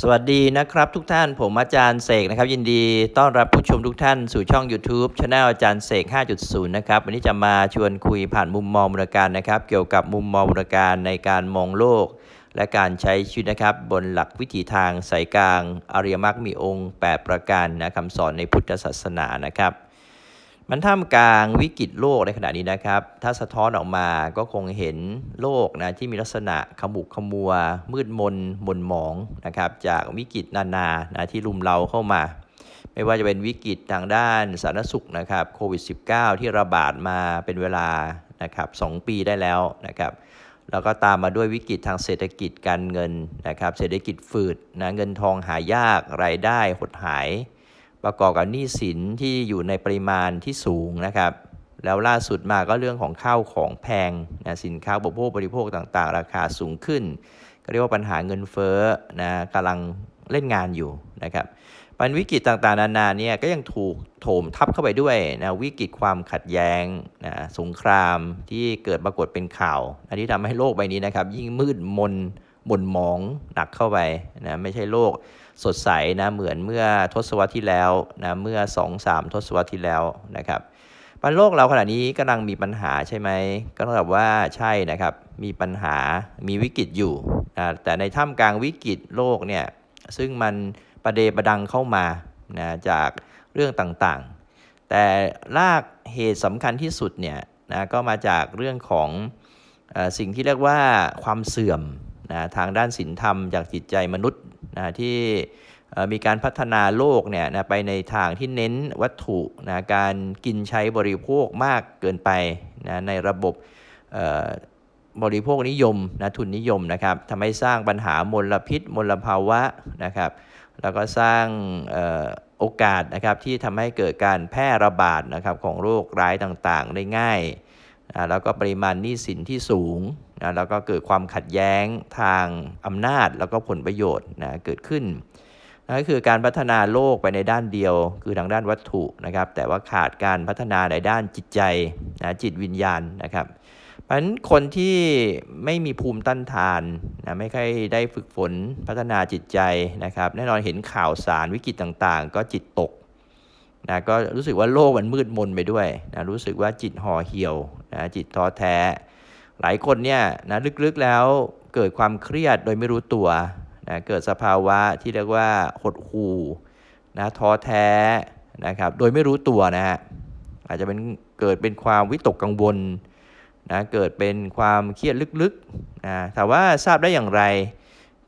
สวัสดีนะครับทุกท่านผมอาจารย์เสกนะครับ ยินดีต้อนรับผู้ชมทุกท่านสู่ช่อง YouTube Channel อาจารย์เสก 5.0 นะครับ วันนี้จะมาชวนคุยผ่านมุมมองมูลการนะครับ เกี่ยวกับมุมมองมูลการในการมองโลก และการใช้ชีวิตนะครับ บนหลักวิถีทางสายกลาง อริยมรรคมีองค์ 8 ประการนะคำสอนในพุทธศาสนานะครับ มันท่ามกลางวิกฤตโลกในขณะนี้นะครับ ถ้าสะท้อนออกมาก็คงเห็นโลกนะที่มีลักษณะขมุกขมัว มืดมนหม่นหมองนะครับ จากวิกฤตนานานะที่ลุมเราเข้ามา ไม่ว่าจะเป็นวิกฤตทางด้านสาธารณสุขนะครับโควิด -19 ที่ระบาดมาเป็นเวลานะครับ2ปีได้แล้วนะครับแล้วก็ตามมาด้วยวิกฤตทางเศรษฐกิจการเงินนะครับ เศรษฐกิจฝืดนะเงินทองหายากรายได้หดหาย ประกอบกับหนี้สินที่อยู่ในปริมาณที่สูงนะครับ แล้วล่าสุดมาก็เรื่องของข้าวของแพงนะสินค้าบริโภคบริโภคต่างๆ ราคาสูงขึ้น ก็เรียกว่าปัญหาเงินเฟ้อนะกำลังเล่นงานอยู่นะครับปัญวิกฤตต่างๆ นานาเนี่ยก็ยังถูกโถมทับเข้าไปด้วยนะวิกฤตความขัดแย้งนะสงครามที่เกิดปรากฏเป็นข่าว อันที่ทำให้โลกใบนี้นะครับ ยิ่งมืดมน หม่นหมองหนักเข้าไปนะไม่ใช่โลกสดใสนะเหมือนเมื่อทศวรรษที่แล้วนะเมื่อ 2-3 ทศวรรษที่แล้วนะครับปันโลกเราขณะนี้กำลังมีปัญหาใช่ไหมก็ต้อบว่าใช่นะครับ มีปัญหา มีวิกฤตอยู่นะแต่ในท่ามกลางวิกฤตโลกเนี่ย ซึ่งมันประเดประดังเข้ามานะจากเรื่องต่างๆ แต่รากเหตุสำคัญที่สุดเนี่ยนะก็มาจากเรื่องของอสิ่งที่เรียกว่าความเสื่อม นะทางด้านศีลธรรมจากจิตใจมนุษย์นะที่มีการพัฒนาโลกเนี่ยนะไปในทางที่เน้นวัตถุนะการกินใช้บริโภคมากเกินไปนะในระบบบริโภคนิยมนะทุนนิยมนะครับทำให้สร้างปัญหามลพิษ มลภาวะนะครับ แล้วก็สร้างโอกาสนะครับที่ทำให้เกิดการแพร่ระบาดนะครับของโรคร้ายต่างๆ ได้ง่าย แล้วก็ปริมาณหนี้สินที่สูงนะแล้วก็เกิดความขัดแย้งทางอำนาจแล้วก็ผลประโยชน์นะเกิดขึ้นนั่นก็คือการพัฒนาโลกไปในด้านเดียว คือทางด้านวัตถุนะครับ แต่ว่าขาดการพัฒนาในด้านจิตใจนะจิตวิญญาณนะครับเพราะฉะนั้นคนที่ไม่มีภูมิต้านทานนะไม่ค่อยได้ฝึกฝนพัฒนาจิตใจนะครับ แน่นอนเห็นข่าวสารวิกฤตต่างๆ ก็จิตตก นะก็รู้สึกว่าโลกมันมืดมนไปด้วยนะรู้สึกว่าจิตห่อเหี่ยวนะจิตท้อแท้ หลายคนเนี่ยนะลึกๆแล้วเกิดความเครียดโดยไม่รู้ตัวนะเกิดสภาวะที่เรียกว่าหดหู่นะท้อแท้นะครับโดยไม่รู้ตัวนะฮะอาจจะเป็นเกิดเป็นความวิตกกังวลนะเกิดเป็นความเครียดลึกๆนะแต่ว่าทราบได้อย่างไร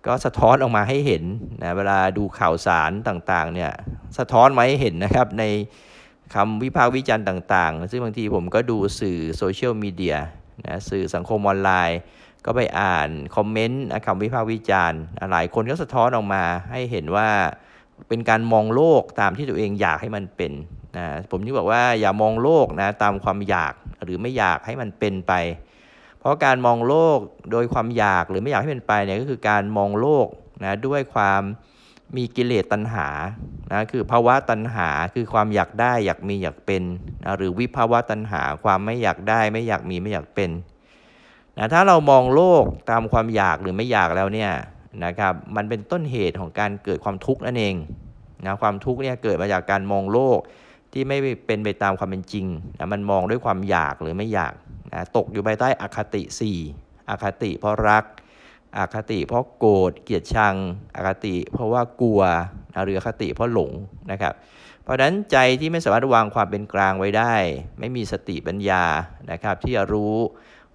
ก็สะท้อนออกมาให้เห็นนะเวลาดูข่าวสารต่างๆเนี่ยสะท้อนมาให้เห็นนะครับในคำวิพากษ์วิจารณ์ต่างๆ ซึ่งบางทีผมก็ดูสื่อโซเชียลมีเดียนะสื่อสังคมออนไลน์ ก็ไปอ่านคอมเมนต์คำวิพากษ์วิจารณ์หลายคนก็สะท้อนออกมาให้เห็นว่าเป็นการมองโลกตามที่ตัวเองอยากให้มันเป็นนะผมที่บอกว่าอย่ามองโลกนะตามความอยากหรือไม่อยากให้มันเป็นไป ราะการมองโลกโดยความอยากหรือไม่อยากให้เป็นไปเนี่ยก็คือการมองโลกนะด้วยความมีกิเลสตัณหานะคือภาวะตัณหาคือความอยากได้อยากมีอยากเป็นนะหรือวิภาวะตัณหาความไม่อยากได้ไม่อยากมีไม่อยากเป็นนะถ้าเรามองโลกตามความอยากหรือไม่อยากแล้วเนี่ยนะครับมันเป็นต้นเหตุของการเกิดความทุกข์นั่นเองนะความทุกข์เนี่ยเกิดมาจากการมองโลกที่ไม่เป็นไปตามความเป็นจริงนะมันมองด้วยความอยากหรือไม่อยาก นะตกอยู่ภายใต้อคติ 4 อคติเพราะรัก อคติเพราะโกรธเกลียดชัง อคติเพราะว่ากลัวหรืออคติเพราะหลงนะครับ เพราะฉะนั้นใจที่ไม่สามารถวางความเป็นกลางไว้ได้ ไม่มีสติปัญญานะครับ ที่จะรู้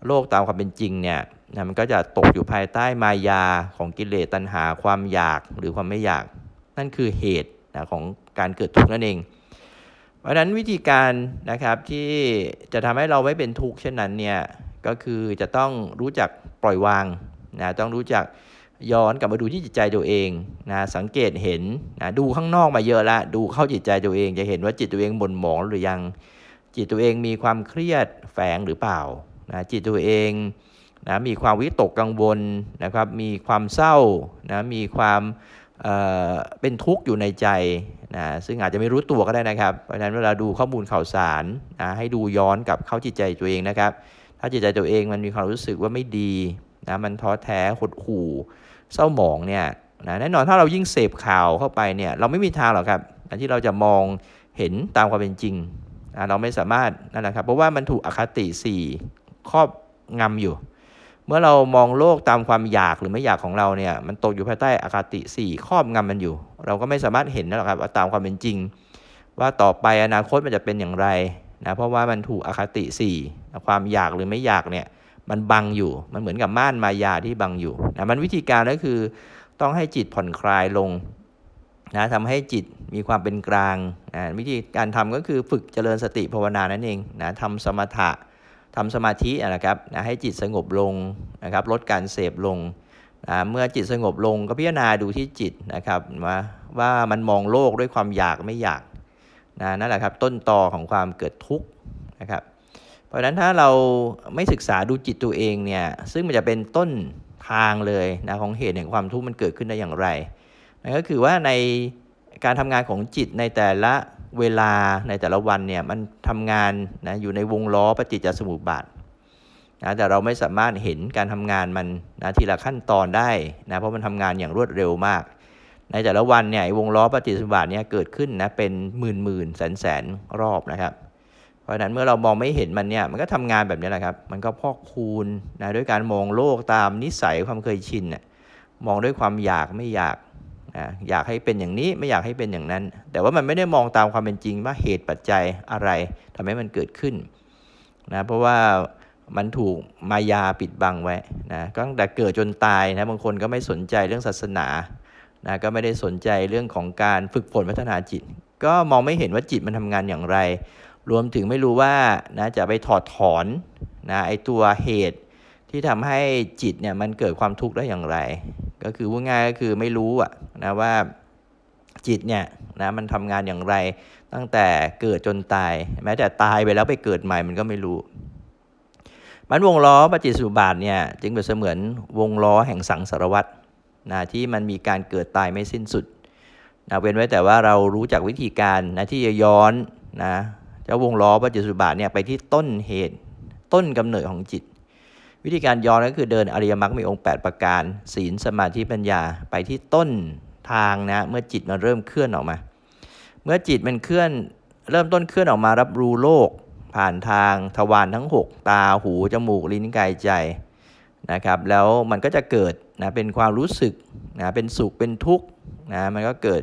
โลกตามความเป็นจริงเนี่ยนะมันก็จะตกอยู่ภายใต้มายาของกิเลสตัณหาความอยากหรือความไม่อยาก นั่นคือเหตุนะของการเกิดทุกข์นั่นเอง เพราะฉะนั้นวิธีการนะครับที่จะทำให้เราไม่เป็นทุกข์เช่นนั้นเนี่ยก็คือจะต้องรู้จักปล่อยวางนะต้องรู้จักย้อนกลับมาดูที่จิตใจตัวเองนะสังเกตเห็นนะดูข้างนอกมาเยอะละดูเข้าจิตใจตัวเอง จะเห็นว่าจิตตัวเองบ่นหมองหรือยังจิตตัวเองมีความเครียดแฝงหรือเปล่านะจิตตัวเองนะมีความวิตกกังวลนะครับมีความเศร้านะมีความเเป็นทุกข์อยู่ในใจ นะซึ่งอาจจะไม่รู้ตัวก็ได้นะครับ เพราะฉะนั้นเวลาดูข้อมูลข่าวสารนะให้ดูย้อนกับเข้าจิตใจตัวเองนะครับ ถ้าจิตใจตัวเองมันมีความรู้สึกว่าไม่ดีนะมันท้อแท้หดหู่เศร้าหมองเนี่ยนะแน่นอนถ้าเรายิ่งเสพข่าวเข้าไปเนี่ยเราไม่มีทางหรอกครับที่เราจะมองเห็นตามความเป็นจริงนะเราไม่สามารถนั่นแหละครับเพราะว่ามันถูกอคติสี่ครอบงำอยู่ มื่อเรามองโลกตามความอยากหรือไม่อยากของเราเนี่ยมันตกอยู่ภายใต้อคติสี่ครอบงำมันอยู่ เราก็ไม่สามารถเห็นนะครับว่าตามความเป็นจริง ว่าต่อไปอนาคตมันจะเป็นอย่างไรนะเพราะว่ามันถูกอคติสี่ความอยากหรือไม่อยากเนี่ยมันบังอยู่มันเหมือนกับม่านมายาที่บังอยู่นะมันวิธีการก็คือต้องให้จิตผ่อนคลายลงนะทำให้จิตมีความเป็นกลางนะวิธีการทำก็คือฝึกเจริญสติภาวนานั่นเองนะทำสมถะ ทำสมาธินะครับนะให้จิตสงบลงนะครับลดการเสพลงนะเมื่อจิตสงบลงก็พิจารณาดูที่จิตนะครับว่าว่ามันมองโลกด้วยความอยากไม่อยากนะนั่นแหละครับต้นตอของความเกิดทุกข์นะครับเพราะฉะนั้นถ้าเราไม่ศึกษาดูจิตตัวเองเนี่ยซึ่งมันจะเป็นต้นทางเลยนะของเหตุแห่งความทุกข์มันเกิดขึ้นได้อย่างไรนั่นก็คือว่าในการทำงานของจิตในแต่ละ เวลาในแต่ละวันเนี่ยมันทำงานนะอยู่ในวงล้อปฏิจจสมุปบาทนะแต่เราไม่สามารถเห็นการทำงานมันนะทีละขั้นตอนได้นะเพราะมันทำงานอย่างรวดเร็วมาก ในแต่ละวันเนี่ยวงล้อปฏิจจสมุปบาทเนี่ยเกิดขึ้นนะเป็นหมื่นหมื่นแสนแสนรอบนะครับเพราะฉะนั้นเมื่อเรามองไม่เห็นมันเนี่ยมันก็ทำงานแบบนี้แหละครับ มันก็พอกคูณนะด้วยการมองโลกตามนิสัยความเคยชินน่ยมองด้วยความอยากไม่อยาก นะอยากให้เป็นอย่างนี้ไม่อยากให้เป็นอย่างนั้น แต่ว่ามันไม่ได้มองตามความเป็นจริงว่าเหตุปัจจัยอะไรทำให้มันเกิดขึ้นนะเพราะว่ามันถูกมายาปิดบังไว้นะก็ตั้งแต่เกิดจนตายนะบางคนก็ไม่สนใจเรื่องศาสนานะก็ไม่ได้สนใจเรื่องของการฝึกฝนพัฒนาจิต ก็มองไม่เห็นว่าจิตมันทำงานอย่างไร รวมถึงไม่รู้ว่านะจะไปถอดถอนนะไอตัวเหตุที่ทำให้จิตเนี่ยมันเกิดความทุกข์ได้อย่างไร ก็คือว่าง่ายก็คือไม่รู้อะนะว่าจิตเนี่ยนะมันทำงานอย่างไรตั้งแต่เกิดจนตาย แม้แต่ตายไปแล้วไปเกิดใหม่มันก็ไม่รู้ มันวงล้อปฏิจจสุบาทเนี่ยจึงเป็นเสมือนวงล้อแห่งสังสารวัตรนะที่มันมีการเกิดตายไม่สิ้นสุดนะเว้นไว้แต่ว่าเรารู้จักวิธีการนะที่จะย้อนนะเจ้าวงล้อปฏิจจสุบาทเนี่ยไปที่ต้นเหตุต้นกำเนิดของจิต วิธีการย้อนก็คือเดินอริยมรรคมีองค์ 8 ประการ ศีลสมาธิปัญญาไปที่ต้นทางนะเมื่อจิตมันเริ่มเคลื่อนออกมา เมื่อจิตมันเคลื่อนเริ่มต้นเคลื่อนออกมารับรู้โลก ผ่านทางทวารทั้ง 6 ตาหูจมูกลิ้นกายใจนะครับแล้วมันก็จะเกิดนะเป็นความรู้สึกนะเป็นสุขเป็นทุกข์นะมันก็เกิด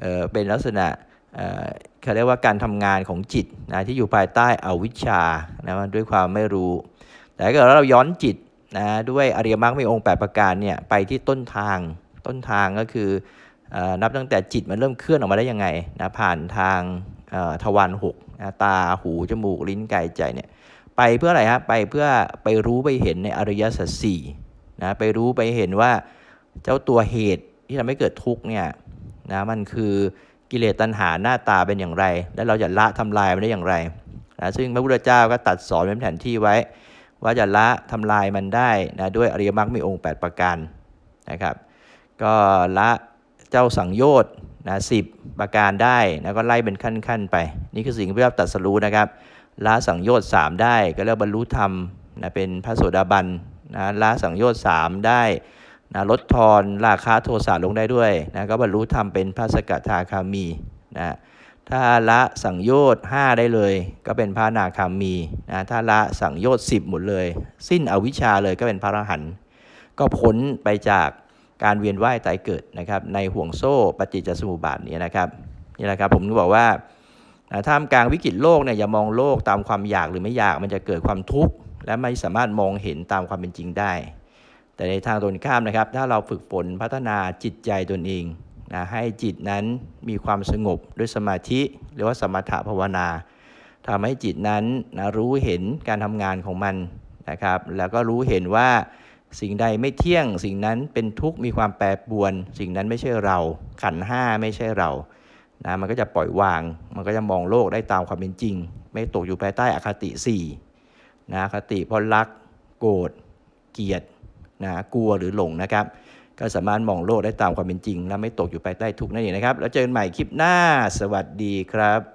เเป็นลักษณะเขาเรียกว่าการทำงานของจิตนะที่อยู่ภายใต้อวิชชานะด้วยความไม่รู้ แต่ถ้าเกิดเราย้อนจิตนะด้วยอริยมรรคมีองค์ 8 ประการเนี่ยไปที่ต้นทาง ต้นทางก็คืออนับตั้งแต่จิตมันเริ่มเคลื่อนออกมาได้ยังไงนะผ่านทางทวารหกนะตาหู จมูก ลิ้นกายใจเนี่ยไปเพื่ออะไรฮะไปเพื่อไปรู้ไปเห็นในอริยสัจสี่นะไปรู้ไปเห็นว่าเจ้าตัวเหตุที่ทำให้เกิดทุกข์เนี่ยนะมันคือกิเลสตัณหาหน้าตาเป็นอย่างไร และเราจะละทำลายมันได้อย่างไรนะซึ่งพระพุทธเจ้าก็ตัดสอนเป็นแผนที่ไว้ ว่าจะละทำลายมันได้นะด้วยอริยมรรคมีองค์ 8 ประการนะครับก็ละเจ้าสังโยชน์นะสิประการได้นะก็ไล่เป็นขั้นๆไป นี่คือสิ่งที่พระเจ้าตรัสรู้นะครับละสังโยชน์3ได้ก็เรียกบรรลุธรรมนะเป็นพระโสดาบันนะละสังโยชน์3ได้นะลดทอนราคาโทสะลงได้ด้วยนะก็บรรลุธรรมเป็นพระสกทาคามีนะ ถ้าละสังโยชน์ 5 ได้เลย ก็เป็นพระนาคามีนะถ้าละสังโยชน์ 10 หมดเลย สิ้นอวิชชาเลยก็เป็นพระอรหันต์ก็พ้นไปจากการเวียนว่ายตายเกิดนะครับ ในห่วงโซ่ปฏิจจสมุปบาทนี้นะครับนี่แหละครับผมก็บอกว่าท่ามกลางวิกฤตโลกเนี่ยอย่ามองโลกตามความอยากหรือไม่อยากมันจะเกิดความทุกข์และไม่สามารถมองเห็นตามความเป็นจริงได้ แต่ในทางตรงข้ามนะครับ ถ้าเราฝึกฝนพัฒนาจิตใจตนเอง นะให้จิตนั้นมีความสงบด้วยสมาธิหรือว่าสมถะภาวนาทำให้จิตนั้นนะรู้เห็นการทำงานของมันนะครับ แล้วก็รู้เห็นว่าสิ่งใดไม่เที่ยง สิ่งนั้นเป็นทุกข์มีความแปรปรวน สิ่งนั้นไม่ใช่เรา ขันห้าไม่ใช่เรานะมันก็จะปล่อยวาง มันก็จะมองโลกได้ตามความเป็นจริง ไม่ตกอยู่ภายใต้อคติ4นะคติเพราะรัก โกรธเกลียดนะกลัวหรือหลงนะครับ ก็สามารถมองโลกได้ตามความเป็นจริง และไม่ตกอยู่ภายใต้ทุกข์นั่นเองนะครับ แล้วเจอกันใหม่คลิปหน้า สวัสดีครับ